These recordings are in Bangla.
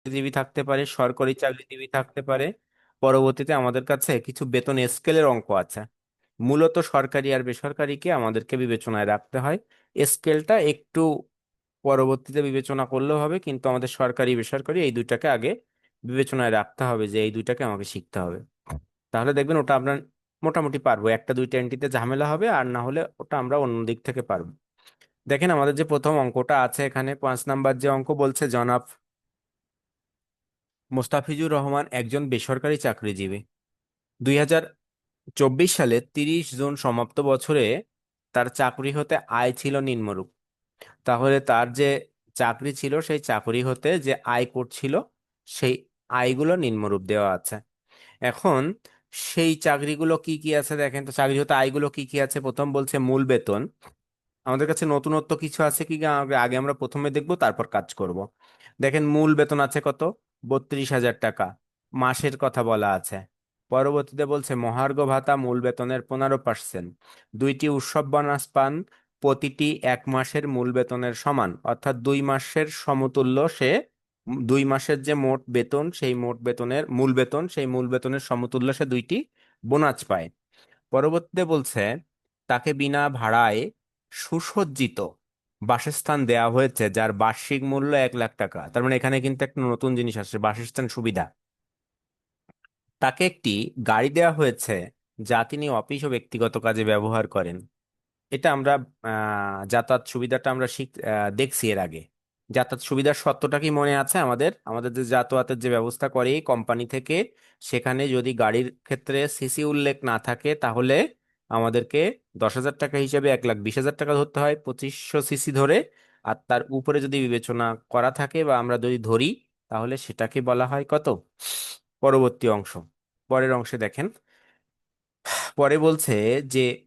চাকরিজীবী থাকতে পারে, সরকারি চাকরিজীবী থাকতে পারে, পরবর্তীতে আমাদের কাছে কিছু বেতন স্কেলের অঙ্ক আছে। মূলত সরকারি আর বেসরকারিকে আমাদেরকে বিবেচনায় রাখতে হয়। স্কেলটা একটু পরবর্তীতে বিবেচনা করলেও হবে, কিন্তু আমাদের সরকারি, বেসরকারি এই দুইটাকে আগে বিবেচনায় রাখতে হবে যে এই দুইটাকে আমাকে শিখতে হবে। তাহলে দেখবেন ওটা আপনার মোটামুটি পারব। একটা দুইটা এন্ট্রিতে ঝামেলা হবে, আর না হলে ওটা আমরা অন্য দিক থেকে পারব। দেখেন আমাদের যে প্রথম অঙ্কটা আছে এখানে, পাঁচ নাম্বার যে অঙ্ক বলছে, জনাব মোস্তাফিজুর রহমান একজন বেসরকারি চাকরিজীবী। দুই হাজার চব্বিশ সালে তিরিশ জুন সমাপ্ত বছরে তার চাকরি হতে আয় ছিল নিম্নরূপ। তাহলে তার যে চাকরি ছিল, সেই চাকরি হতে যে আয় করছিল, সেই আয়গুলো নিম্নরূপ দেওয়া আছে। এখন সেই চাকরিগুলো কি কি আছে দেখেন তো, চাকরি হতে আয়গুলো কি কি আছে? প্রথম বলছে মূল বেতন। আমাদের কাছে নতুনত্ব কিছু আছে কি? আগে আমরা প্রথমে দেখব, তারপর কাজ করব। দেখেন মূল বেতন আছে কত? বত্রিশ হাজার টাকা। মাসের কথা বলা আছে। পরবর্তীতে বলছে, মহার্ঘ ভাতা মূল বেতনের পনেরো পার্সেন্ট। দুইটি উৎসব বোনাস পান, প্রতিটি এক মাসের মূল বেতনের সমান। অর্থাৎ দুই মাসের সমতুল্য সে, দুই মাসের যে মোট বেতন, সেই মোট বেতনের মূল বেতন, সেই মূল বেতনের সমতুল্য সে দুইটি বোনাস পায়। পরবর্তীতে বলছে, তাকে বিনা ভাড়ায় সুসজ্জিত বাসস্থান দেওয়া হয়েছে, যার বার্ষিক মূল্য এক লাখ টাকা। তার মানে এখানে কিন্তু একটা নতুন জিনিস আসছে, বাসস্থান সুবিধা। তাকে একটি গাড়ি দেওয়া হয়েছে, যা তিনি অফিস ও ব্যক্তিগত কাজে ব্যবহার করেন। এটা আমরা যাতায়াত সুবিধাটা আমরা শিখ দেখছি এর আগে। যাতায়াত সুবিধার সত্যটা কি মনে আছে আমাদের? আমাদের যে যাতায়াতের যে ব্যবস্থা করে কোম্পানি থেকে, সেখানে যদি গাড়ির ক্ষেত্রে সিসি উল্লেখ না থাকে, তাহলে আমাদেরকে দশ হাজার টাকা হিসাবে এক লাখ বিশ হাজার টাকা ধরতে হয় পঁচিশশো সিসি ধরে। আর তার উপরে যদি বিবেচনা করা থাকে বা আমরা যদি ধরি, তাহলে সেটাকে বলা হয় কত? পরবর্তী অংশ। পরের অংশে দেখেন। পরে বলছে যে,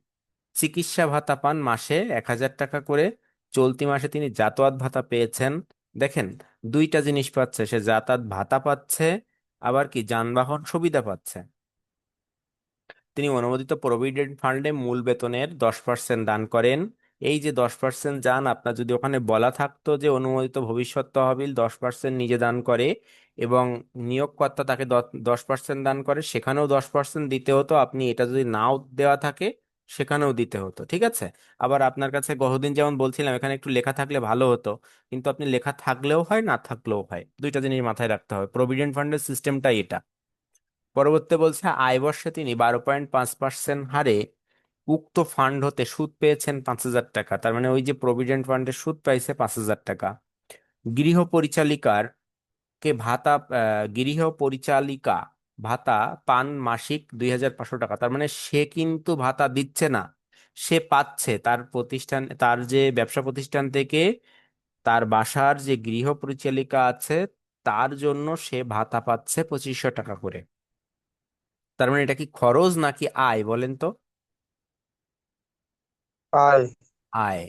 চিকিৎসা ভাতা পান মাসে এক হাজার টাকা করে, চলতি মাসে তিনি যাতায়াত ভাতা পেয়েছেন। দেখেন, দুইটা জিনিস পাচ্ছে, সে যাতায়াত ভাতা পাচ্ছে, আবার কি যানবাহন সুবিধা পাচ্ছে। তিনি অনুমোদিত প্রভিডেন্ট ফান্ডে মূল বেতনের দশ পার্সেন্ট দান করেন। এই যে দশ পার্সেন্ট যান, আপনার যদি ওখানে বলা থাকতো যে অনুমোদিত ভবিষ্যৎ তহবিল দশ পার্সেন্ট নিজে দান করে এবং নিয়োগকর্তা তাকে দশ পার্সেন্ট দান করে, সেখানেও দশ পার্সেন্ট দিতে হতো। আপনি এটা যদি নাও দেওয়া থাকে, সেখানেও দিতে হতো, ঠিক আছে? আবার আপনার কাছে বহুদিন যেমন বলছিলাম, এখানে একটু লেখা থাকলে ভালো হতো, কিন্তু আপনি লেখা থাকলেও হয়, না থাকলেও হয়, দুইটা জিনিস মাথায় রাখতে হবে। প্রভিডেন্ট ফান্ডের সিস্টেমটাই এটা। পরবর্তী বলছে, আয় বর্ষে তিনি বারো পয়েন্ট পাঁচ পার্সেন্ট হারে উক্ত ফান্ড হতে সুদ পেয়েছেন পাঁচ হাজার টাকা। তার মানে ওই যে প্রভিডেন্ট ফান্ডে সুদ পাইছে পাঁচ হাজার টাকা। গৃহ পরিচালিকার কে ভাতা গৃহ পরিচালিকা ভাতা পান মাসিক দুই হাজার পাঁচশো টাকা। তার মানে সে কিন্তু ভাতা দিচ্ছে না, সে পাচ্ছে। তার প্রতিষ্ঠান, তার যে ব্যবসা প্রতিষ্ঠান থেকে তার বাসার যে গৃহ পরিচালিকা আছে, তার জন্য সে ভাতা পাচ্ছে পঁচিশশো টাকা করে। তার মানে এটা কি খরচ নাকি আয় বলেন তো? আয়। আয়।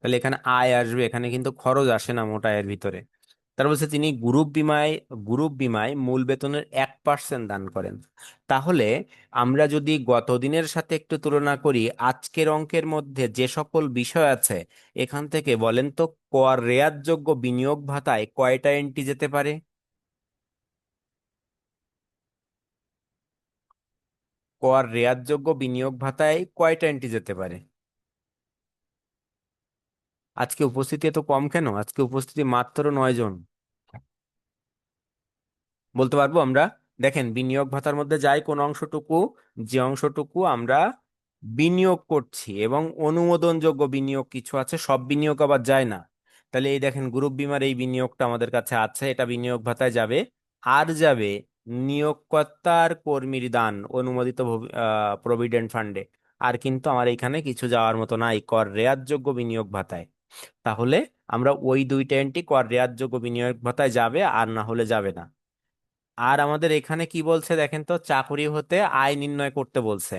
তাহলে এখানে আয় আসবে এখানে কিন্তু খরচ আসে না মোটা আয়ের ভিতরে। তার বলছে তিনি গ্রুপ বিমায় গ্রুপ বিমায় মূল বেতনের এক পার্সেন্ট দান করেন। তাহলে আমরা যদি গত দিনের সাথে একটু তুলনা করি আজকের অঙ্কের মধ্যে যে সকল বিষয় আছে এখান থেকে বলেন তো কর রেয়াতযোগ্য বিনিয়োগ ভাতায় কয়টা এন্ট্রি যেতে পারে? কর রেয়াতযোগ্য বিনিয়োগ ভাতায় কয়টা এন্ট্রি যেতে পারে? আজকে উপস্থিতি এত কম কেন? আজকে উপস্থিতি মাত্র নয় জন। বলতে পারব আমরা? দেখেন, বিনিয়োগ ভাতার মধ্যে যায় কোন অংশটুকু, যে অংশটুকু আমরা বিনিয়োগ করছি এবং অনুমোদনযোগ্য বিনিয়োগ কিছু আছে, সব বিনিয়োগ আবার যায় না। তাহলে এই দেখেন, গ্রুপ বিমার এই বিনিয়োগটা আমাদের কাছে আছে, এটা বিনিয়োগ ভাতায় যাবে, আর যাবে নিয়োগকর্তার কর্মীর দান অনুমোদিত প্রভিডেন্ট ফান্ডে আর কিন্তু আমার এখানে কিছু যাওয়ার মতো নাই, কর রেয়াতযোগ্য বিনিয়োগ ভাতায়। তাহলে আমরা ওই দুইটা এন্ট্রি কর রেয়াতযোগ্য বিনিয়োগ ভাতায় যাবে আর না হলে যাবে না। আর আমাদের এখানে কি বলছে দেখেন তো? চাকরি হতে আয় নির্ণয় করতে বলছে।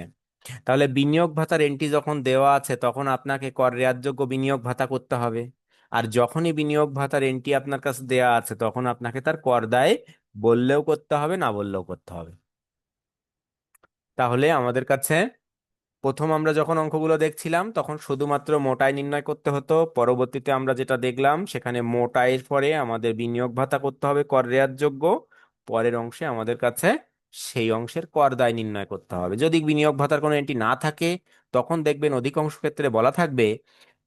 তাহলে বিনিয়োগ ভাতার এন্ট্রি যখন দেওয়া আছে, তখন আপনাকে কর রেয়াতযোগ্য বিনিয়োগ ভাতা করতে হবে। আর যখনই বিনিয়োগ ভাতার এন্ট্রি আপনার কাছে দেওয়া আছে, তখন আপনাকে তার কর দায় বললেও করতে হবে, না বললেও করতে হবে। তাহলে আমাদের কাছে প্রথম আমরা যখন অঙ্কগুলো দেখছিলাম, তখন শুধুমাত্র মোটাই নির্ণয় করতে হতো। পরবর্তীতে আমরা যেটা দেখলাম, সেখানে মোটাইয়ের পরে আমাদের বিনিয়োগ ভাতা করতে হবে কর রেয়াতযোগ্য পরের অংশে আমাদের কাছে সেই অংশের কর দায় নির্ণয় করতে হবে। যদি বিনিয়োগ ভাতার কোনো এন্ট্রি না থাকে, তখন দেখবেন অধিকাংশ ক্ষেত্রে বলা থাকবে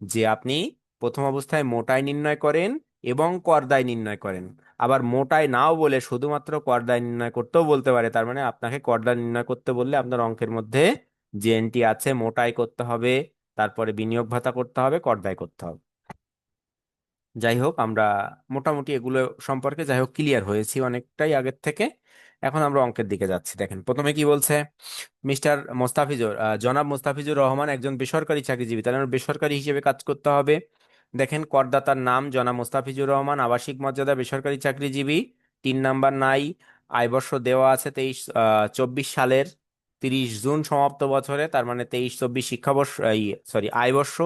যে আপনি প্রথম অবস্থায় মোটাই নির্ণয় করেন এবং কর দায় নির্ণয় করেন। আবার মোটাই নাও বলে শুধুমাত্র কর দায় নির্ণয় করতেও বলতে পারে। তার মানে আপনাকে কর দায় নির্ণয় করতে বললে আপনার অঙ্কের মধ্যে যে এন্ট্রি আছে মোটাই করতে হবে, তারপরে বিনিয়োগ ভাতা করতে হবে কর দায় করতে হবে। যাই হোক, আমরা মোটামুটি এগুলো সম্পর্কে যাই হোক ক্লিয়ার হয়েছি অনেকটাই আগের থেকে। এখন আমরা অঙ্কের দিকে যাচ্ছি। দেখেন, প্রথমে কি বলছে? মিস্টার মোস্তাফিজুর জনাব মোস্তাফিজুর রহমান একজন বেসরকারি চাকরিজীবী। তাহলে বেসরকারি হিসেবে কাজ করতে হবে। দেখেন, করদাতার নাম জনাব মোস্তাফিজুর রহমান, আবাসিক মর্যাদা, বেসরকারি চাকরিজীবী, তিন নাম্বার নাই, আয়বর্ষ দেওয়া আছে তেইশ চব্বিশ সালের তিরিশ জুন সমাপ্ত বছরে, তার মানে তেইশ, চব্বিশ শিক্ষাবর্ষ, এই সরি আয়বর্ষ,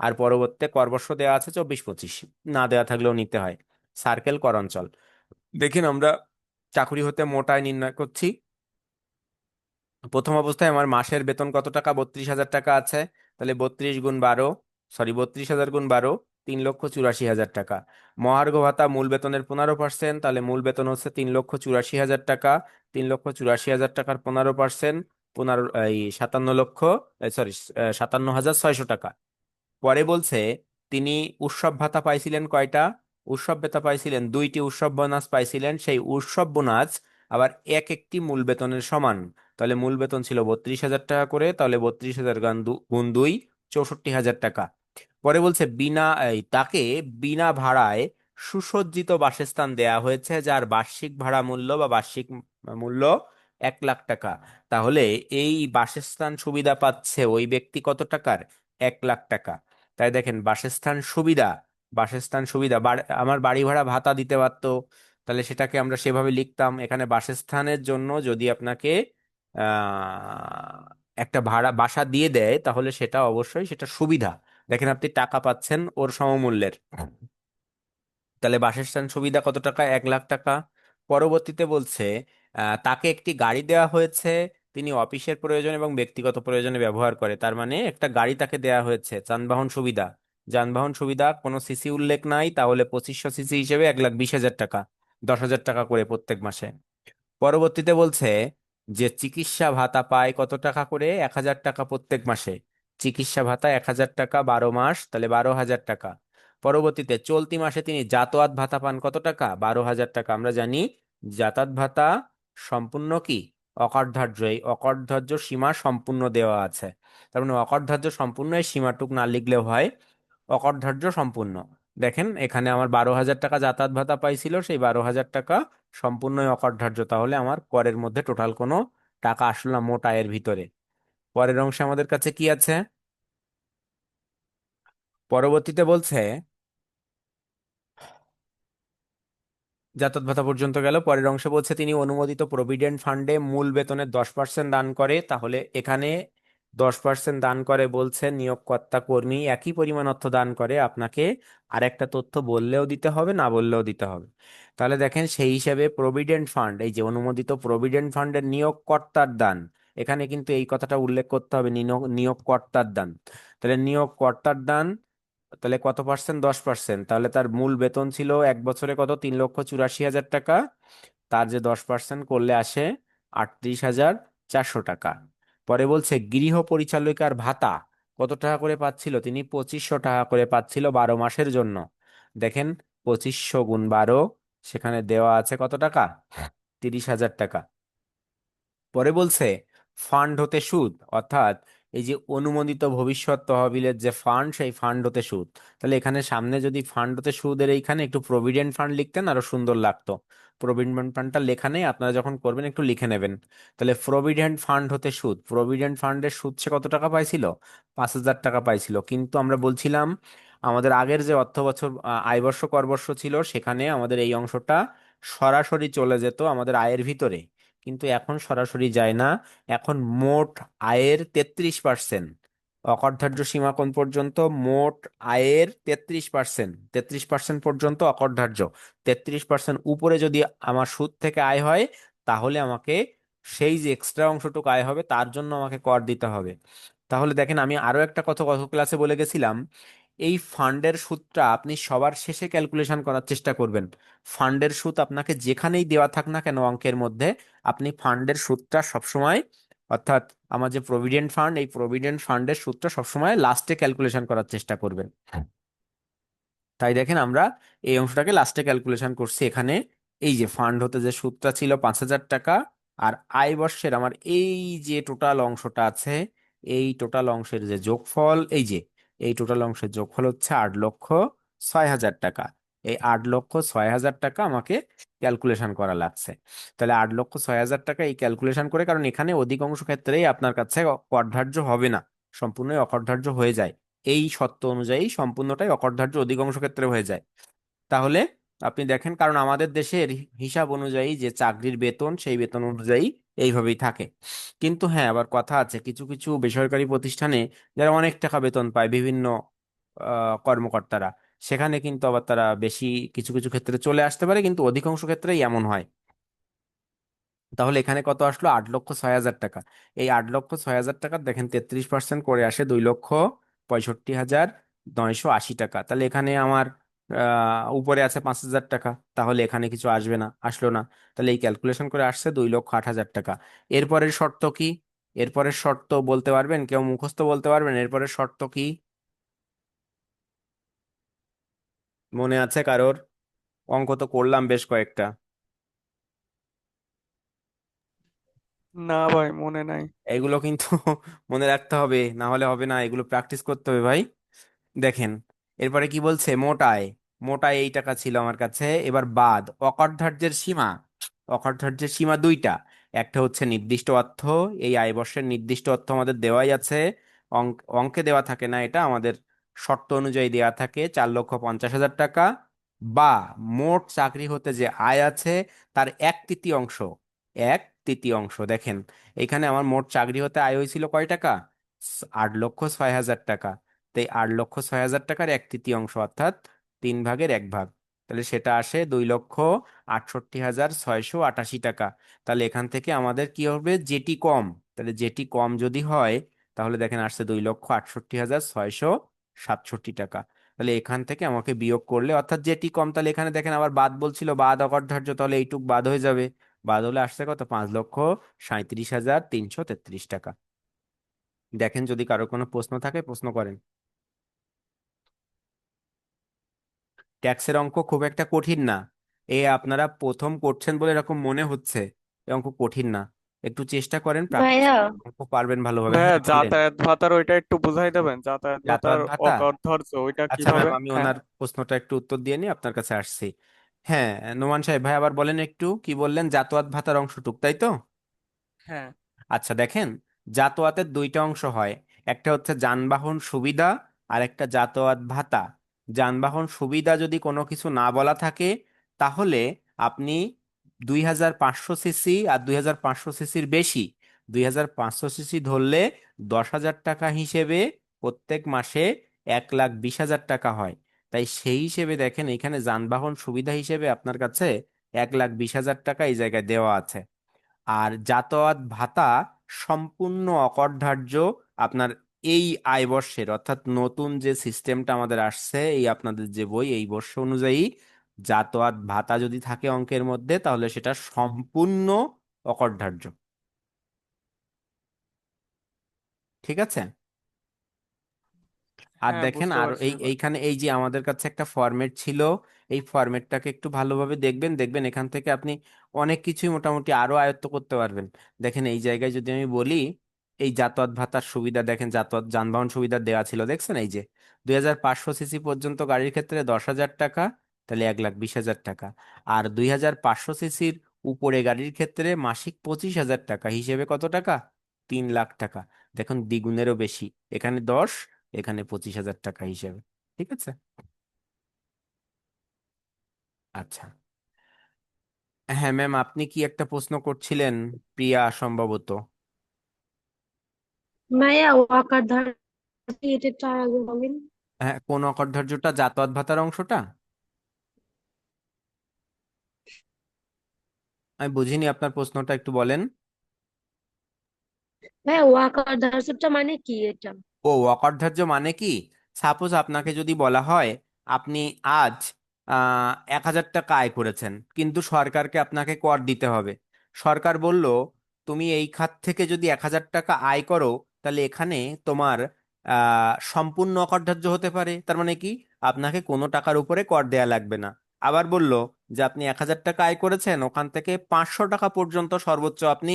আর পরবর্তীতে করবর্ষ দেওয়া আছে চব্বিশ, পঁচিশ, না দেওয়া থাকলেও নিতে হয় সার্কেল কর অঞ্চল দেখেন, আমরা চাকরি হতে মোটায় নির্ণয় করছি। প্রথম অবস্থায় আমার মাসের বেতন কত টাকা? বত্রিশ হাজার টাকা আছে, তাহলে বত্রিশ গুণ বারো সরি, বত্রিশ হাজার গুণ বারো, তিন লক্ষ চুরাশি হাজার টাকা। মহার্ঘ ভাতা মূল বেতনের পনেরো পার্সেন্ট, তাহলে মূল বেতন হচ্ছে তিন লক্ষ চুরাশি হাজার টাকা, তিন লক্ষ চুরাশি হাজার টাকার পনেরো পার্সেন্ট, পনেরো, এই সাতান্ন লক্ষ সরি সাতান্ন হাজার ছয়শো টাকা। পরে বলছে, তিনি উৎসব ভাতা পাইছিলেন কয়টা? উৎসব ভাতা পাইছিলেন, দুইটি উৎসব বোনাস পাইছিলেন, সেই উৎসব বোনাস আবার এক একটি মূল বেতনের সমান। তাহলে মূল বেতন ছিল বত্রিশ হাজার টাকা করে, তাহলে বত্রিশ হাজার গান গুণ দুই, চৌষট্টি হাজার টাকা। পরে বলছে, বিনা, এই, তাকে বিনা ভাড়ায় সুসজ্জিত বাসস্থান দেয়া হয়েছে, যার বার্ষিক ভাড়া মূল্য বা বার্ষিক মূল্য এক লাখ টাকা। তাহলে এই বাসস্থান সুবিধা পাচ্ছে ওই ব্যক্তি কত টাকার? এক লাখ টাকা। তাই দেখেন, বাসস্থান সুবিধা বাসস্থান সুবিধা। আমার বাড়ি ভাড়া ভাতা দিতে পারতো, তাহলে সেটাকে আমরা সেভাবে লিখতাম। এখানে বাসস্থানের জন্য যদি আপনাকে একটা ভাড়া, বাসা দিয়ে দেয়, তাহলে সেটা অবশ্যই সেটা সুবিধা। দেখেন আপনি টাকা পাচ্ছেন ওর সমমূল্যের। তাহলে বাসস্থান সুবিধা কত টাকা? এক লাখ টাকা। পরবর্তীতে বলছে তাকে একটি গাড়ি দেওয়া হয়েছে, তিনি অফিসের প্রয়োজন এবং ব্যক্তিগত প্রয়োজনে ব্যবহার করে। তার মানে একটা গাড়ি তাকে দেওয়া হয়েছে, যানবাহন সুবিধা। যানবাহন সুবিধা, কোনো সিসি উল্লেখ নাই, তাহলে পঁচিশশো সিসি হিসেবে এক লাখ বিশ হাজার টাকা, দশ হাজার টাকা করে প্রত্যেক মাসে। পরবর্তীতে বলছে যে, চিকিৎসা ভাতা পায় কত টাকা করে? এক হাজার টাকা প্রত্যেক মাসে। চিকিৎসা ভাতা এক হাজার টাকা, বারো মাস, তাহলে বারো হাজার টাকা। পরবর্তীতে চলতি মাসে তিনি যাতায়াত ভাতা পান কত টাকা? বারো হাজার টাকা। আমরা জানি যাতায়াত ভাতা সম্পূর্ণ কি? অকরধার্য। এই অকরধার্য সীমা সম্পূর্ণ দেওয়া আছে। তার মানে অকরধার্য সম্পূর্ণ, এই সীমাটুক না লিখলেও হয়, অকরধার্য সম্পূর্ণ। দেখেন, এখানে আমার বারো হাজার টাকা যাতায়াত ভাতা পাইছিল, সেই বারো হাজার টাকা সম্পূর্ণই অকরধার্য। তাহলে আমার করের মধ্যে টোটাল কোনো টাকা আসলো না মোট আয়ের ভিতরে। পরের অংশে আমাদের কাছে কি আছে? পরবর্তীতে বলছে যাতায়াত ভাতা পর্যন্ত গেল। পরের অংশে বলছে, তিনি অনুমোদিত প্রভিডেন্ট ফান্ডে মূল বেতনের দশ পার্সেন্ট দান করে। তাহলে এখানে দশ পার্সেন্ট দান করে বলছে, নিয়োগকর্তা কর্মী একই পরিমাণ অর্থ দান করে। আপনাকে আরেকটা তথ্য বললেও দিতে হবে, না বললেও দিতে হবে। তাহলে দেখেন, সেই হিসাবে প্রভিডেন্ট ফান্ড, এই যে অনুমোদিত প্রভিডেন্ট ফান্ডের নিয়োগকর্তার দান, এখানে কিন্তু এই কথাটা উল্লেখ করতে হবে নিয়োগ নিয়োগকর্তার দান। তাহলে নিয়োগকর্তার দান তাহলে কত পার্সেন্ট দশ পার্সেন্ট তাহলে তার মূল বেতন ছিল এক বছরে কত? তিন লক্ষ চুরাশি হাজার টাকা। তার যে দশ পার্সেন্ট করলে আসে আটত্রিশ হাজার চারশো টাকা। পরে বলছে, গৃহ পরিচালিকার ভাতা কত টাকা করে পাচ্ছিল? তিনি পঁচিশশো টাকা করে পাচ্ছিল বারো মাসের জন্য। দেখেন, পঁচিশশো গুণ বারো, সেখানে দেওয়া আছে কত টাকা? তিরিশ হাজার টাকা। পরে বলছে ফান্ড হতে সুদ, অর্থাৎ এই যে অনুমোদিত ভবিষ্যৎ তহবিলের যে ফান্ড সেই ফান্ড হতে সুদ। তাহলে এখানে সামনে যদি ফান্ড হতে সুদের এইখানে একটু প্রভিডেন্ট ফান্ড লিখতেন, আরও সুন্দর লাগতো। প্রভিডেন্ট ফান্ডটা লেখা নেই, আপনারা যখন করবেন একটু লিখে নেবেন। তাহলে প্রভিডেন্ট ফান্ড হতে সুদ। প্রভিডেন্ট ফান্ডের সুদ সে কত টাকা পাইছিল? পাঁচ হাজার টাকা পাইছিল। কিন্তু আমরা বলছিলাম, আমাদের আগের যে অর্থ বছর আয়বর্ষ করবর্ষ ছিল, সেখানে আমাদের এই অংশটা সরাসরি চলে যেত আমাদের আয়ের ভিতরে। কিন্তু এখন সরাসরি যায় না। এখন মোট আয়ের তেত্রিশ পার্সেন্ট অকরধার্য সীমা কোন পর্যন্ত মোট আয়ের তেত্রিশ পার্সেন্ট তেত্রিশ পার্সেন্ট পর্যন্ত অকরধার্য। তেত্রিশ পার্সেন্ট উপরে যদি আমার সুদ থেকে আয় হয়, তাহলে আমাকে সেই যে এক্সট্রা অংশটুকু আয় হবে, তার জন্য আমাকে কর দিতে হবে। তাহলে দেখেন আমি আরও একটা কথা গত ক্লাসে বলে গেছিলাম এই ফান্ডের সুদটা আপনি সবার শেষে ক্যালকুলেশন করার চেষ্টা করবেন। ফান্ডের সুদ আপনাকে যেখানেই দেওয়া থাক না কেন অঙ্কের মধ্যে আপনি ফান্ডের সুদটা সবসময় অর্থাৎ আমার যে প্রভিডেন্ট ফান্ড এই প্রভিডেন্ট ফান্ডের সুদটা সবসময় লাস্টে ক্যালকুলেশন করার চেষ্টা করবেন। তাই দেখেন আমরা এই অংশটাকে লাস্টে ক্যালকুলেশন করছি এখানে। এই যে ফান্ড হতে যে সুদটা ছিল পাঁচ হাজার টাকা আর আয় বর্ষের আমার এই যে টোটাল অংশটা আছে এই টোটাল অংশের যে যোগফল এই যে এই টোটাল অংশের যোগফল হচ্ছে আট লক্ষ ছয় হাজার টাকা। এই আট লক্ষ ছয় হাজার টাকা আমাকে ক্যালকুলেশন করা লাগছে। তাহলে আট লক্ষ ছয় হাজার টাকা এই ক্যালকুলেশন করে, কারণ এখানে অধিকাংশ ক্ষেত্রেই আপনার কাছে করধার্য হবে না, সম্পূর্ণই অকরধার্য হয়ে যায়। এই শর্ত অনুযায়ী সম্পূর্ণটাই অকরধার্য অধিকাংশ ক্ষেত্রে হয়ে যায়। তাহলে আপনি দেখেন, কারণ আমাদের দেশের হিসাব অনুযায়ী যে চাকরির বেতন, সেই বেতন অনুযায়ী এইভাবেই থাকে। কিন্তু হ্যাঁ আবার কথা আছে কিছু কিছু বেসরকারি প্রতিষ্ঠানে যারা অনেক টাকা বেতন পায় বিভিন্ন কর্মকর্তারা। সেখানে কিন্তু আবার তারা বেশি কিছু কিছু ক্ষেত্রে চলে আসতে পারে কিন্তু অধিকাংশ ক্ষেত্রেই এমন হয়। তাহলে এখানে কত আসলো? আট লক্ষ ছয় হাজার টাকা। এই আট লক্ষ ছয় হাজার টাকা দেখেন তেত্রিশ পার্সেন্ট করে আসে দুই লক্ষ পঁয়ষট্টি হাজার নয়শো আশি টাকা। তাহলে এখানে আমার উপরে আছে পাঁচ হাজার টাকা। তাহলে এখানে কিছু আসবে না আসলো না। তাহলে এই ক্যালকুলেশন করে আসছে দুই লক্ষ আট হাজার টাকা। এরপরের শর্ত কি? এরপরের শর্ত বলতে পারবেন? কেউ মুখস্থ বলতে পারবেন? এরপরের শর্ত কি? মনে আছে কারোর? অঙ্ক তো করলাম বেশ কয়েকটা। না ভাই মনে নাই। এগুলো কিন্তু মনে রাখতে হবে না হলে হবে না। এগুলো প্র্যাকটিস করতে হবে ভাই। দেখেন এরপরে কি বলছে? মোট আয় মোট এই টাকা ছিল আমার কাছে। এবার বাদ। অকরধার্যের সীমা। অকরধার্যের সীমা দুইটা। একটা হচ্ছে নির্দিষ্ট অর্থ। এই আয় বর্ষের নির্দিষ্ট অর্থ আমাদের দেওয়াই আছে। অঙ্ক, অঙ্কে দেওয়া থাকে না এটা। আমাদের শর্ত অনুযায়ী দেওয়া থাকে। চার লক্ষ পঞ্চাশ হাজার টাকা। বা মোট চাকরি হতে যে আয় আছে তার এক তৃতীয়াংশ। এক তৃতীয়াংশ। দেখেন, এখানে আমার মোট চাকরি হতে আয় হয়েছিল কয় টাকা? আট লক্ষ ছয় হাজার টাকা। তাই আট লক্ষ ছয় হাজার টাকার এক তৃতীয়াংশ অর্থাৎ তিন ভাগের এক ভাগ। তাহলে সেটা আসে দুই লক্ষ আটষট্টি হাজার ছয়শো আটাশি টাকা। তাহলে এখান থেকে আমাদের কি হবে? যেটি কম। তাহলে যেটি কম যদি হয়, তাহলে দেখেন আসছে দুই লক্ষ আটষট্টি হাজার ছয়শো সাতষট্টি টাকা। তাহলে এখান থেকে আমাকে বিয়োগ করলে, অর্থাৎ যেটি কম, তাহলে এখানে দেখেন আবার বাদ বলছিল, বাদ অকরধার্য, তাহলে এইটুক বাদ হয়ে যাবে। বাদ হলে আসছে কত? পাঁচ লক্ষ সাঁইত্রিশ হাজার তিনশো তেত্রিশ টাকা। দেখেন যদি কারও কোনো প্রশ্ন থাকে, প্রশ্ন করেন। ট্যাক্সের অঙ্ক খুব একটা কঠিন না। এ আপনারা প্রথম করছেন বলে এরকম মনে হচ্ছে। এ অঙ্ক কঠিন না। একটু চেষ্টা করেন প্র্যাকটিস ভাইয়া। অঙ্ক পারবেন ভালোভাবে। ভাইয়া হ্যাঁ যাতায়াত ভাতার ওইটা একটু বুঝাই দেবেন। যাতায়াত ভাতার যাতায়াত ভাতা অকর্ধর্য ওইটা আচ্ছা ম্যাম কীভাবে আমি হ্যাঁ। ওনার প্রশ্নটা একটু উত্তর দিয়ে নিয়ে আপনার কাছে আসছি। হ্যাঁ নোমান সাহেব ভাই আবার বলেন একটু কি বললেন? যাতায়াত ভাতার অংশটুক তাই তো? হ্যাঁ। আচ্ছা দেখেন যাতায়াতের দুইটা অংশ হয়। একটা হচ্ছে যানবাহন সুবিধা আর একটা যাতায়াত ভাতা। যানবাহন সুবিধা যদি কোনো কিছু না বলা থাকে, তাহলে আপনি দুই হাজার পাঁচশো সিসি আর দুই হাজার পাঁচশো সিসির বেশি। দুই হাজার পাঁচশো সিসি ধরলে দশ হাজার টাকা হিসেবে প্রত্যেক মাসে এক লাখ বিশ হাজার টাকা হয়। তাই সেই হিসেবে দেখেন এখানে যানবাহন সুবিধা হিসেবে আপনার কাছে এক লাখ বিশ হাজার টাকা এই জায়গায় দেওয়া আছে। আর যাতায়াত ভাতা সম্পূর্ণ অকরধার্য আপনার এই আয় বর্ষের অর্থাৎ নতুন যে সিস্টেমটা আমাদের আসছে এই আপনাদের যে বই এই বর্ষ অনুযায়ী যাতায়াত ভাতা যদি থাকে অঙ্কের মধ্যে তাহলে সেটা সম্পূর্ণ অকরধার্য। ঠিক আছে? আর হ্যাঁ দেখেন বুঝতে আর পারছি এই এইখানে এই যে আমাদের কাছে একটা ফরম্যাট ছিল এই ফরম্যাটটাকে একটু ভালোভাবে দেখবেন দেখবেন এখান থেকে আপনি অনেক কিছুই মোটামুটি আরও আয়ত্ত করতে পারবেন। দেখেন এই জায়গায় যদি আমি বলি এই যাতায়াত ভাতার সুবিধা দেখেন, যাতায়াত যানবাহন সুবিধা দেওয়া ছিল। দেখছেন এই যে, দুই হাজার পাঁচশো সিসি পর্যন্ত গাড়ির ক্ষেত্রে দশ হাজার টাকা, তাহলে এক লাখ বিশ হাজার টাকা। আর দুই হাজার পাঁচশো সিসির উপরে গাড়ির ক্ষেত্রে মাসিক পঁচিশ হাজার টাকা, হিসেবে কত টাকা? তিন লাখ টাকা। দেখুন, দ্বিগুণেরও বেশি। এখানে দশ, এখানে পঁচিশ হাজার টাকা হিসেবে। ঠিক আছে? আচ্ছা। হ্যাঁ ম্যাম, আপনি কি একটা প্রশ্ন করছিলেন? প্রিয়া, সম্ভবত। ভাইয়া ওয়াকার ধার এটা একটু আগে বলেন হ্যাঁ কোন অকর্ধার্যটা যাতায়াত ভাতার অংশটা? আমি বুঝিনি আপনার প্রশ্নটা একটু বলেন। ভাইয়া ওয়াকার ধার্সটা মানে কি এটা? ও অকরধার্য মানে কি? সাপোজ আপনাকে যদি বলা হয় আপনি আজ আহ এক হাজার টাকা আয় করেছেন কিন্তু সরকারকে আপনাকে কর দিতে হবে। সরকার বলল তুমি এই খাত থেকে যদি এক হাজার টাকা আয় করো তাহলে এখানে তোমার সম্পূর্ণ অকরধার্য হতে পারে। তার মানে কি? আপনাকে কোনো টাকার উপরে কর দেয়া লাগবে না। আবার বলল যে আপনি এক হাজার টাকা আয় করেছেন, ওখান থেকে পাঁচশো টাকা পর্যন্ত সর্বোচ্চ আপনি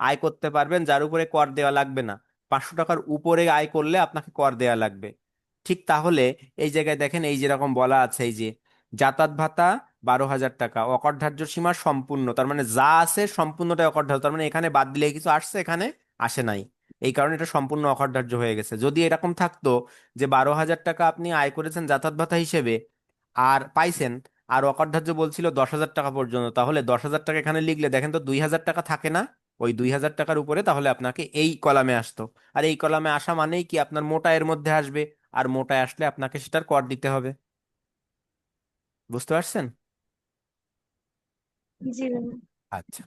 আয় করতে পারবেন, যার উপরে কর দেওয়া লাগবে না। পাঁচশো টাকার উপরে আয় করলে আপনাকে কর দেয়া লাগবে। ঠিক তাহলে এই জায়গায় দেখেন এই যেরকম বলা আছে, এই যে যাতায়াত ভাতা বারো হাজার টাকা, অকরধার্য সীমা সম্পূর্ণ। তার মানে যা আছে সম্পূর্ণটাই অকরধার্য। তার মানে এখানে বাদ দিলে কিছু আসছে, এখানে আসে নাই। এই কারণে এটা সম্পূর্ণ অকরধার্য হয়ে গেছে। যদি এরকম থাকতো যে বারো হাজার টাকা আপনি আয় করেছেন যাতায়াত ভাতা হিসেবে আর পাইছেন আর অকরধার্য বলছিল দশ হাজার টাকা পর্যন্ত তাহলে দশ হাজার টাকা এখানে লিখলে দেখেন তো দুই হাজার টাকা থাকে না ওই দুই হাজার টাকার উপরে তাহলে আপনাকে এই কলামে আসতো। আর এই কলামে আসা মানেই কি আপনার মোটা এর মধ্যে আসবে আর মোটায় আসলে আপনাকে সেটার কর দিতে হবে। বুঝতে পারছেন? জি। আচ্ছা।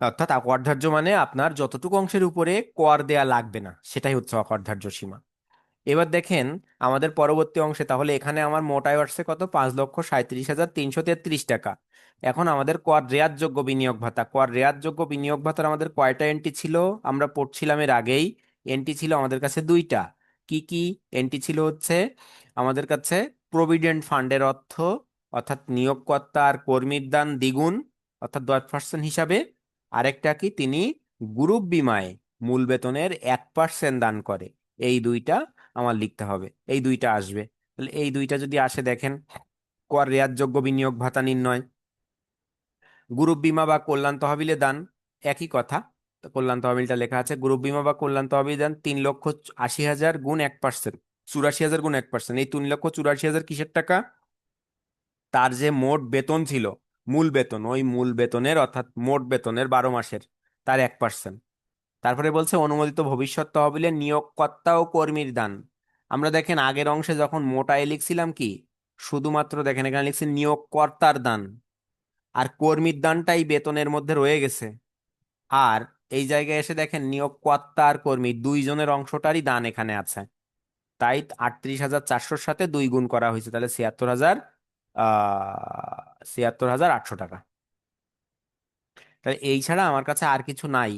অর্থাৎ অকরধার্য মানে আপনার যতটুকু অংশের উপরে কর দেয়া লাগবে না, সেটাই হচ্ছে অকরধার্য সীমা। এবার দেখেন, আমাদের পরবর্তী অংশে, তাহলে এখানে আমার মোট আয় আসছে কত? পাঁচ লক্ষ সাঁত্রিশ হাজার তিনশো তেত্রিশ টাকা। এখন আমাদের কর রেয়াতযোগ্য বিনিয়োগ ভাতা, কর রেয়াতযোগ্য বিনিয়োগ ভাতার আমাদের কয়টা এন্ট্রি ছিল? আমরা পড়ছিলাম এর আগেই এন্ট্রি ছিল আমাদের কাছে দুইটা। কি কি এন্ট্রি ছিল হচ্ছে, আমাদের কাছে প্রভিডেন্ট ফান্ডের অর্থ, অর্থাৎ নিয়োগকর্তা আর কর্মীর দান দ্বিগুণ, অর্থাৎ দশ পার্সেন্ট হিসাবে আরেকটা কি? তিনি গ্রুপ বিমায় মূল বেতনের এক পার্সেন্ট দান করে। এই দুইটা আমার লিখতে হবে। এই দুইটা আসবে। তাহলে এই দুইটা যদি আসে দেখেন, কর রেয়াতযোগ্য বিনিয়োগ ভাতা নির্ণয়। গ্রুপ বিমা বা কল্যাণ তহবিলে দান, একই কথা। কল্যাণ তহবিলটা লেখা আছে, গ্রুপ বিমা বা কল্যাণ তহবিল দান তিন লক্ষ আশি হাজার গুণ এক পার্সেন্ট চুরাশি হাজার গুণ এক পার্সেন্ট এই তিন লক্ষ চুরাশি হাজার কিসের টাকা? তার যে মোট বেতন ছিল মূল বেতন, ওই মূল বেতনের অর্থাৎ মোট বেতনের বারো মাসের, তার এক পার্সেন্ট তারপরে বলছে, অনুমোদিত ভবিষ্যৎ তহবিলে নিয়োগকর্তা ও কর্মীর দান। আমরা দেখেন, আগের অংশে যখন মোটায় লিখছিলাম কি? শুধুমাত্র দেখেন, এখানে লিখছি নিয়োগকর্তার দান। আর কর্মীর দানটাই বেতনের মধ্যে রয়ে গেছে। আর এই জায়গায় এসে দেখেন, নিয়োগকর্তা আর কর্মী দুইজনের অংশটারই দান এখানে আছে। তাই আটত্রিশ হাজার চারশোর সাথে দুই গুণ করা হয়েছে। তাহলে ছিয়াত্তর হাজার, আহ ছিয়াত্তর হাজার আটশো টাকা। তাহলে এই ছাড়া আমার কাছে আর কিছু নাই।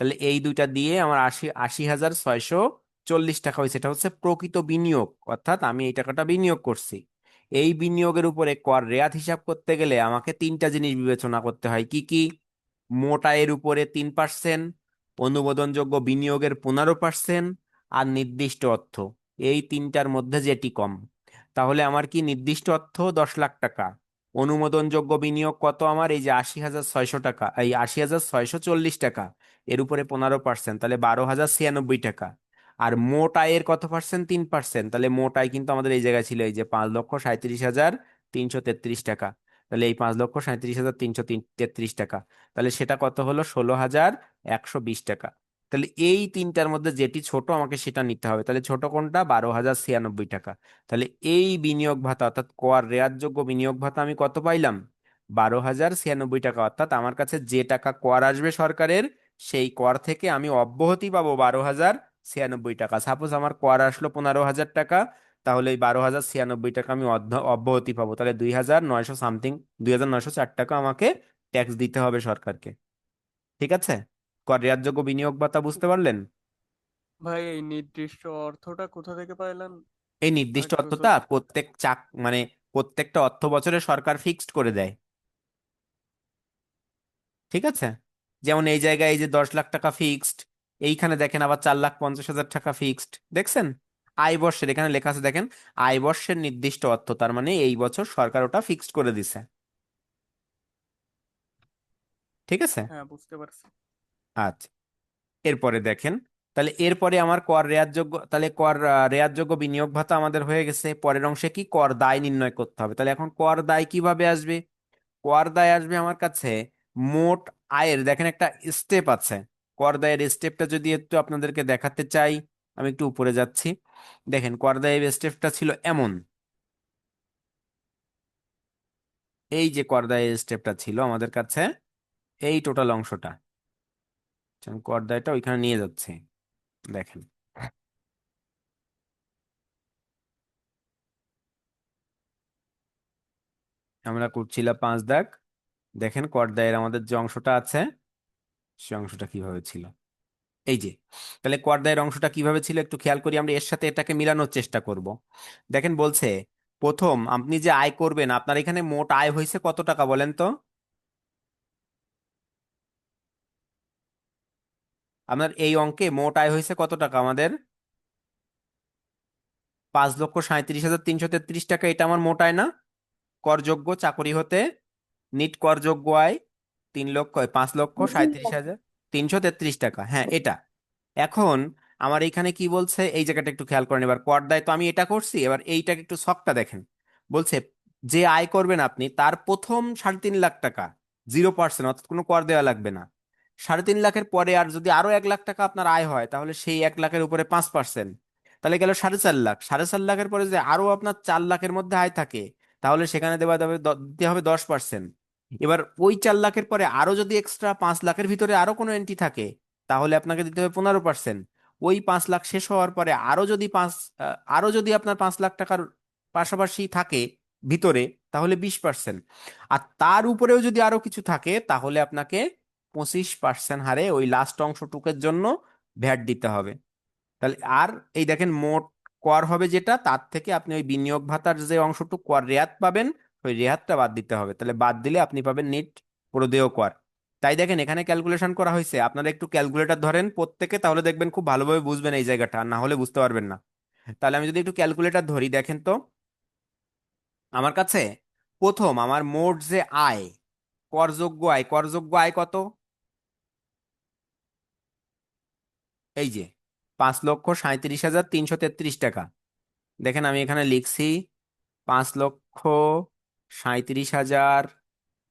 তাহলে এই দুইটা দিয়ে আমার আশি আশি হাজার ছয়শো চল্লিশ টাকা হয়েছে। এটা হচ্ছে প্রকৃত বিনিয়োগ, অর্থাৎ আমি এই টাকাটা বিনিয়োগ করছি। এই বিনিয়োগের উপরে কর রেয়াত হিসাব করতে গেলে আমাকে তিনটা জিনিস বিবেচনা করতে হয়। কি কি? মোট আয়ের উপরে তিন পার্সেন্ট, অনুমোদনযোগ্য বিনিয়োগের পনেরো পার্সেন্ট আর নির্দিষ্ট অর্থ। এই তিনটার মধ্যে যেটি কম। তাহলে আমার কি নির্দিষ্ট অর্থ? দশ লাখ টাকা। অনুমোদনযোগ্য বিনিয়োগ কত আমার? এই যে আশি হাজার ছয়শো টাকা, এই আশি হাজার ছয়শো চল্লিশ টাকা, এর উপরে পনেরো পার্সেন্ট, তাহলে বারো হাজার ছিয়ানব্বই টাকা। আর মোট আয়ের কত পার্সেন্ট? তিন পার্সেন্ট, তাহলে মোট আয় কিন্তু আমাদের এই জায়গায় ছিল এই যে পাঁচ লক্ষ সাঁত্রিশ হাজার তিনশো তেত্রিশ টাকা, তাহলে এই পাঁচ লক্ষ সাঁত্রিশ হাজার তিনশো তেত্রিশ টাকা, তাহলে সেটা কত হলো? ষোলো হাজার একশো বিশ টাকা। তাহলে এই তিনটার মধ্যে যেটি ছোট আমাকে সেটা নিতে হবে। তাহলে ছোট কোনটা? বারো হাজার ছিয়ানব্বই টাকা। তাহলে এই বিনিয়োগ ভাতা অর্থাৎ কর রেয়াতযোগ্য বিনিয়োগ ভাতা আমি কত পাইলাম? বারো হাজার ছিয়ানব্বই টাকা। অর্থাৎ আমার কাছে যে টাকা কর আসবে সরকারের, সেই কর থেকে আমি অব্যাহতি পাবো বারো হাজার ছিয়ানব্বই টাকা। সাপোজ আমার কর আসলো পনেরো হাজার টাকা, তাহলে এই বারো হাজার ছিয়ানব্বই টাকা আমি অব্যাহতি পাবো। তাহলে দুই হাজার নয়শো সামথিং, দুই হাজার নয়শো চার টাকা আমাকে ট্যাক্স দিতে হবে সরকারকে। ঠিক আছে? কর রেয়াতযোগ্য বিনিয়োগ ভাতা বুঝতে পারলেন? ভাই এই নির্দিষ্ট অর্থটা কোথা থেকে পাইলেন? এই নির্দিষ্ট একটু অর্থটা প্রত্যেক চাক মানে প্রত্যেকটা অর্থ বছরে সরকার ফিক্সড করে দেয়। ঠিক আছে? যেমন এই জায়গায় এই যে দশ লাখ টাকা ফিক্সড এইখানে দেখেন আবার চার লাখ পঞ্চাশ হাজার টাকা ফিক্সড দেখছেন? আয় বর্ষের এখানে লেখা আছে দেখেন আয় বর্ষের নির্দিষ্ট অর্থ তার মানে এই বছর সরকার ওটা ফিক্সড করে দিছে। ঠিক আছে? হ্যাঁ বুঝতে পারছি। আচ্ছা। এরপরে দেখেন, তাহলে এরপরে আমার কর রেয়াতযোগ্য তাহলে কর রেয়াতযোগ্য বিনিয়োগ ভাতা আমাদের হয়ে গেছে। পরের অংশে কি? কর দায় নির্ণয় করতে হবে। তাহলে এখন কর দায় কীভাবে আসবে? কর দায় আসবে আমার কাছে মোট আয়ের, দেখেন একটা স্টেপ আছে। কর দায়ের স্টেপটা যদি একটু আপনাদেরকে দেখাতে চাই, আমি একটু উপরে যাচ্ছি। দেখেন, কর দায়ের স্টেপটা ছিল এমন। এই যে কর দায়ের স্টেপটা ছিল আমাদের কাছে, এই টোটাল অংশটা। কর দায়টা ওইখানে নিয়ে যাচ্ছে। দেখেন। আমরা করছিলাম পাঁচ দাগ। দেখেন কর দায়ের আমাদের যে অংশটা আছে, সে অংশটা কীভাবে ছিল? এই যে, তাহলে কর দায়ের অংশটা কীভাবে ছিল একটু খেয়াল করি, আমরা এর সাথে এটাকে মিলানোর চেষ্টা করব। দেখেন বলছে, প্রথম আপনি যে আয় করবেন, আপনার এখানে মোট আয় হয়েছে কত টাকা বলেন তো? আপনার এই অঙ্কে মোট আয় হয়েছে কত টাকা আমাদের? পাঁচ লক্ষ সাঁইত্রিশ হাজার তিনশো তেত্রিশ টাকা এটা আমার মোট আয় না? করযোগ্য চাকরি হতে নিট করযোগ্য আয় তিন লক্ষ পাঁচ লক্ষ সাঁইত্রিশ হাজার তিনশো তেত্রিশ টাকা হ্যাঁ এটা। এখন আমার এখানে কি বলছে? এই জায়গাটা একটু খেয়াল করেন এবার কর দায় তো আমি এটা করছি এবার এইটাকে একটু শখটা দেখেন। বলছে যে আয় করবেন আপনি তার প্রথম সাড়ে তিন লাখ টাকা জিরো পার্সেন্ট অর্থাৎ কোনো কর দেওয়া লাগবে না। সাড়ে তিন লাখের পরে আর যদি আরও এক লাখ টাকা আপনার আয় হয়, তাহলে সেই এক লাখের উপরে পাঁচ পার্সেন্ট তাহলে গেল সাড়ে চার লাখ। সাড়ে চার লাখের পরে যদি আরও আপনার চার লাখের মধ্যে আয় থাকে, তাহলে সেখানে দেওয়া যাবে দিতে হবে দশ পার্সেন্ট এবার ওই চার লাখের পরে আরও যদি এক্সট্রা পাঁচ লাখের ভিতরে আরও কোনো এন্ট্রি থাকে, তাহলে আপনাকে দিতে হবে পনেরো পার্সেন্ট ওই পাঁচ লাখ শেষ হওয়ার পরে আরও যদি পাঁচ আরও যদি আপনার পাঁচ লাখ টাকার পাশাপাশি থাকে ভিতরে, তাহলে বিশ পার্সেন্ট আর তার উপরেও যদি আরও কিছু থাকে, তাহলে আপনাকে পঁচিশ পার্সেন্ট হারে ওই লাস্ট অংশটুকের জন্য ভ্যাট দিতে হবে। তাহলে আর এই দেখেন মোট কর হবে যেটা, তার থেকে আপনি ওই বিনিয়োগ ভাতার যে অংশটুকু কর রেয়াত পাবেন, ওই রেয়াতটা বাদ দিতে হবে। তাহলে বাদ দিলে আপনি পাবেন নিট প্রদেয় কর। তাই দেখেন এখানে ক্যালকুলেশন করা হয়েছে। আপনারা একটু ক্যালকুলেটর ধরেন প্রত্যেকে, তাহলে দেখবেন খুব ভালোভাবে বুঝবেন এই জায়গাটা না হলে বুঝতে পারবেন না। তাহলে আমি যদি একটু ক্যালকুলেটর ধরি, দেখেন তো। আমার কাছে প্রথম আমার মোট যে আয়, করযোগ্য আয় করযোগ্য আয় কত? এই যে, পাঁচ লক্ষ সাঁইত্রিশ হাজার তিনশো তেত্রিশ টাকা। দেখেন আমি এখানে লিখছি, পাঁচ লক্ষ সাঁইত্রিশ হাজার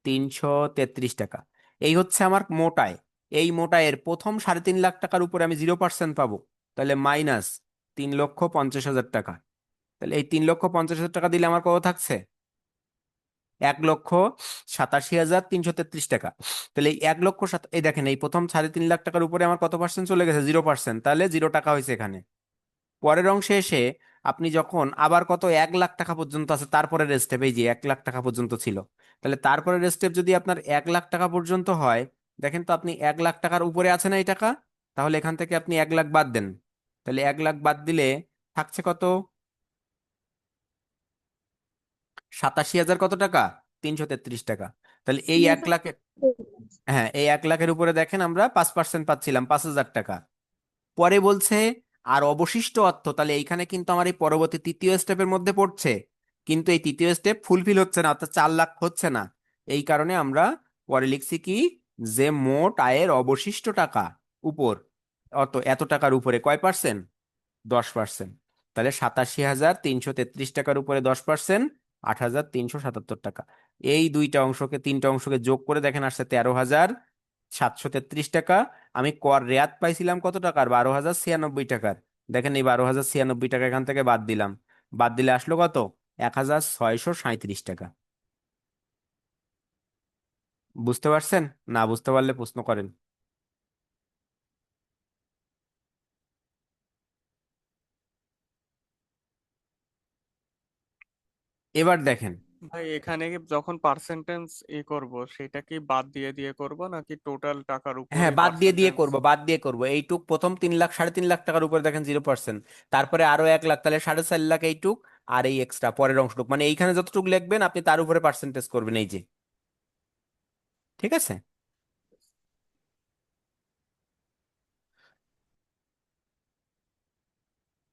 তিনশো তেত্রিশ টাকা। এই হচ্ছে আমার মোট আয় এই মোট আয়ের প্রথম সাড়ে তিন লাখ টাকার উপরে আমি জিরো পার্সেন্ট পাবো। তাহলে মাইনাস তিন লক্ষ পঞ্চাশ হাজার টাকা। তাহলে এই তিন লক্ষ পঞ্চাশ হাজার টাকা দিলে আমার কত থাকছে? এক লক্ষ সাতাশি হাজার তিনশো তেত্রিশ টাকা। তাহলে এই এক লক্ষ এই দেখেন, এই প্রথম সাড়ে তিন লাখ টাকার উপরে আমার কত পার্সেন্ট চলে গেছে? জিরো পার্সেন্ট তাহলে জিরো টাকা হয়েছে এখানে। পরের অংশে এসে আপনি যখন আবার কত এক লাখ টাকা পর্যন্ত আছে তারপরে স্টেপ এই যে এক লাখ টাকা পর্যন্ত ছিল। তাহলে তারপরে স্টেপ যদি আপনার এক লাখ টাকা পর্যন্ত হয়, দেখেন তো আপনি এক লাখ টাকার উপরে আছে না এই টাকা? তাহলে এখান থেকে আপনি এক লাখ বাদ দেন। তাহলে এক লাখ বাদ দিলে থাকছে কত? সাতাশি হাজার কত টাকা? তিনশো তেত্রিশ টাকা। তাহলে এই এক লাখে হ্যাঁ এই এক লাখের উপরে দেখেন আমরা পাঁচ পার্সেন্ট পাচ্ছিলাম পাঁচ হাজার টাকা। পরে বলছে আর অবশিষ্ট অর্থ তাহলে এইখানে কিন্তু আমার এই পরবর্তী তৃতীয় স্টেপের মধ্যে পড়ছে। কিন্তু এই তৃতীয় স্টেপ ফুলফিল হচ্ছে না অর্থাৎ চার লাখ হচ্ছে না। এই কারণে আমরা পরে লিখছি কি? যে মোট আয়ের অবশিষ্ট টাকা উপর অত এত টাকার উপরে কয় পার্সেন্ট দশ পার্সেন্ট তাহলে সাতাশি হাজার তিনশো তেত্রিশ টাকার উপরে দশ পার্সেন্ট আট হাজার তিনশো সাতাত্তর টাকা। এই দুইটা অংশকে, তিনটা অংশকে যোগ করে দেখেন আসছে তেরো হাজার সাতশো তেত্রিশ টাকা। আমি কর রেয়াত পাইছিলাম কত টাকার বারো হাজার ছিয়ানব্বই টাকার দেখেন এই বারো হাজার ছিয়ানব্বই টাকা এখান থেকে বাদ দিলাম। বাদ দিলে আসলো কত? এক হাজার ছয়শো সাঁইত্রিশ টাকা। বুঝতে পারছেন? না বুঝতে পারলে প্রশ্ন করেন। এবার দেখেন। ভাই এখানে যখন পার্সেন্টেজ ই করব সেটা কি বাদ দিয়ে দিয়ে করব নাকি টোটাল টাকার উপরে হ্যাঁ বাদ দিয়ে দিয়ে করব বাদ দিয়ে করব। এইটুক প্রথম তিন লাখ সাড়ে তিন লাখ টাকার উপরে দেখেন জিরো পার্সেন্ট তারপরে আরও এক লাখ তাহলে সাড়ে চার লাখ এইটুক আর এই এক্সট্রা পরের অংশটুক। মানে এইখানে যতটুকু লিখবেন আপনি তার উপরে পার্সেন্টেজ করবেন এই যে। ঠিক আছে?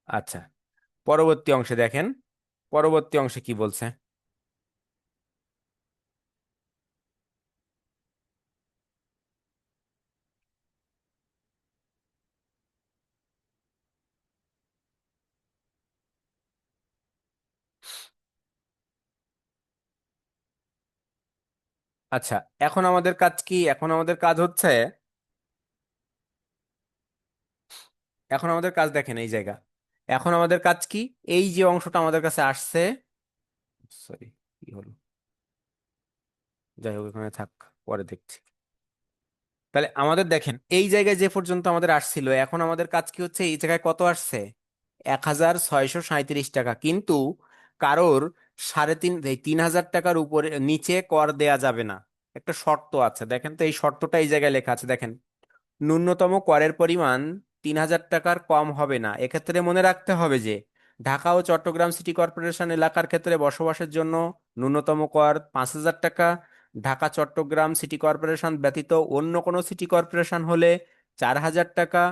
আচ্ছা পরবর্তী অংশে দেখেন। পরবর্তী অংশে কি বলছে? আচ্ছা এখন আমাদের কাজ কি? এখন আমাদের কাজ হচ্ছে, এখন আমাদের কাজ দেখেন এই জায়গা। এখন আমাদের কাজ কি? এই যে অংশটা আমাদের কাছে আসছে। সরি, কি হলো? যাই হোক, এখানে থাক, পরে দেখছি। তাহলে আমাদের দেখেন, এই জায়গায় যে পর্যন্ত আমাদের আসছিল, এখন আমাদের কাজ কি হচ্ছে? এই জায়গায় কত আসছে? এক হাজার ছয়শো সাঁইত্রিশ টাকা। কিন্তু কারোর সাড়ে তিন, এই তিন হাজার টাকার উপরে, নিচে কর দেয়া যাবে না। একটা শর্ত আছে। দেখেন তো এই শর্তটা এই জায়গায় লেখা আছে। দেখেন, ন্যূনতম করের পরিমাণ তিন হাজার টাকার কম হবে না। এক্ষেত্রে মনে রাখতে হবে যে, ঢাকা ও চট্টগ্রাম সিটি কর্পোরেশন এলাকার ক্ষেত্রে বসবাসের জন্য ন্যূনতম কর পাঁচ হাজার টাকা। ঢাকা, চট্টগ্রাম সিটি কর্পোরেশন ব্যতীত অন্য কোনো সিটি কর্পোরেশন হলে চার হাজার টাকা।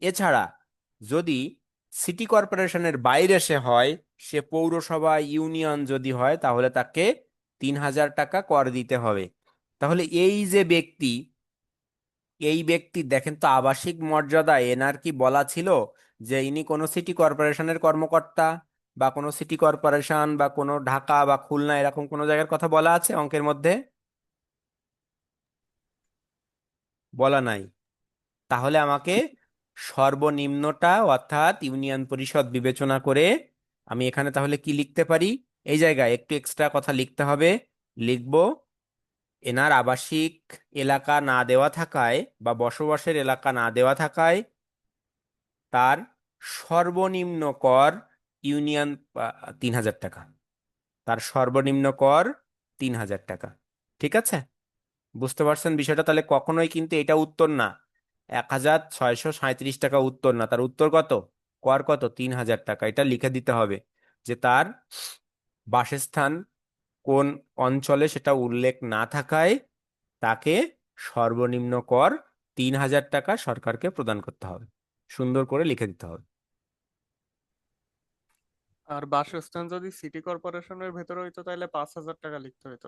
এছাড়া যদি সিটি কর্পোরেশনের বাইরে সে হয়, সে পৌরসভা, ইউনিয়ন যদি হয়, তাহলে তাকে তিন হাজার টাকা কর দিতে হবে। তাহলে এই যে ব্যক্তি এই ব্যক্তি, দেখেন তো আবাসিক মর্যাদা এনার কি বলা ছিল? যে ইনি কোনো সিটি কর্পোরেশনের কর্মকর্তা বা কোনো সিটি কর্পোরেশন বা কোনো ঢাকা বা খুলনা এরকম কোনো জায়গার কথা বলা আছে অঙ্কের মধ্যে? বলা নাই। তাহলে আমাকে সর্বনিম্নটা অর্থাৎ ইউনিয়ন পরিষদ বিবেচনা করে আমি এখানে তাহলে কি লিখতে পারি? এই জায়গায় একটু এক্সট্রা কথা লিখতে হবে। লিখব এনার আবাসিক এলাকা না দেওয়া থাকায় বা বসবাসের এলাকা না দেওয়া থাকায় তার সর্বনিম্ন কর ইউনিয়ন তিন হাজার টাকা। তার সর্বনিম্ন কর তিন হাজার টাকা। ঠিক আছে? বুঝতে পারছেন বিষয়টা? তাহলে কখনোই কিন্তু এটা উত্তর না। এক হাজার ছয়শো সাঁইত্রিশ টাকা উত্তর না। তার উত্তর কত? কর কত? তিন হাজার টাকা। এটা লিখে দিতে হবে যে তার বাসস্থান কোন অঞ্চলে সেটা উল্লেখ না থাকায় তাকে সর্বনিম্ন কর তিন হাজার টাকা সরকারকে প্রদান করতে হবে। সুন্দর করে লিখে দিতে হবে। আর বাসস্থান যদি সিটি কর্পোরেশনের ভেতরে হইতো তাহলে পাঁচ হাজার টাকা লিখতে হইতো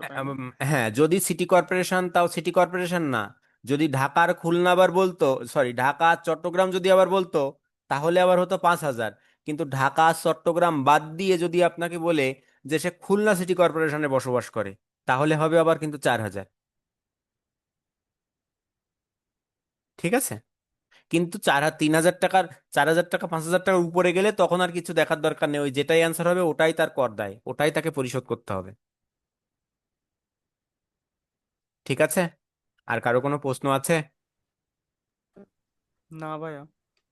হ্যাঁ যদি সিটি কর্পোরেশন তাও সিটি কর্পোরেশন না। যদি ঢাকার খুলনা আবার বলতো সরি ঢাকা আর চট্টগ্রাম যদি আবার বলতো তাহলে আবার হতো পাঁচ হাজার। কিন্তু ঢাকা চট্টগ্রাম বাদ দিয়ে যদি আপনাকে বলে যে সে খুলনা সিটি কর্পোরেশনে বসবাস করে, তাহলে হবে আবার কিন্তু চার হাজার। ঠিক আছে? কিন্তু চার তিন হাজার টাকার, চার হাজার টাকা, পাঁচ হাজার টাকার উপরে গেলে তখন আর কিছু দেখার দরকার নেই। ওই যেটাই অ্যান্সার হবে, ওটাই তার কর দেয়। ওটাই তাকে পরিশোধ করতে হবে। ঠিক আছে? আর কারও কোনো প্রশ্ন আছে? না ভাইয়া।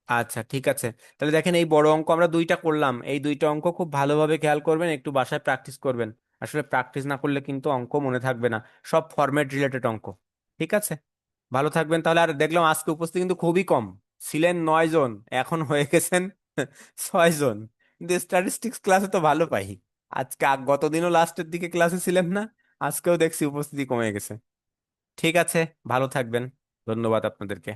আচ্ছা ঠিক আছে। তাহলে দেখেন এই বড় অঙ্ক আমরা দুইটা করলাম। এই দুইটা অঙ্ক খুব ভালোভাবে খেয়াল করবেন, একটু বাসায় প্র্যাকটিস করবেন। আসলে প্র্যাকটিস না করলে কিন্তু অঙ্ক মনে থাকবে না। সব ফরম্যাট রিলেটেড অঙ্ক। ঠিক আছে? ভালো থাকবেন। তাহলে আর দেখলাম আজকে উপস্থিত কিন্তু খুবই কম। ছিলেন নয় জন, এখন হয়ে গেছেন ছয় জন। কিন্তু স্ট্যাটিস্টিক্স ক্লাসে তো ভালো পাই। আজকে গতদিনও লাস্টের দিকে ক্লাসে ছিলেন না, আজকেও দেখছি উপস্থিতি কমে গেছে। ঠিক আছে? ভালো থাকবেন। ধন্যবাদ আপনাদেরকে।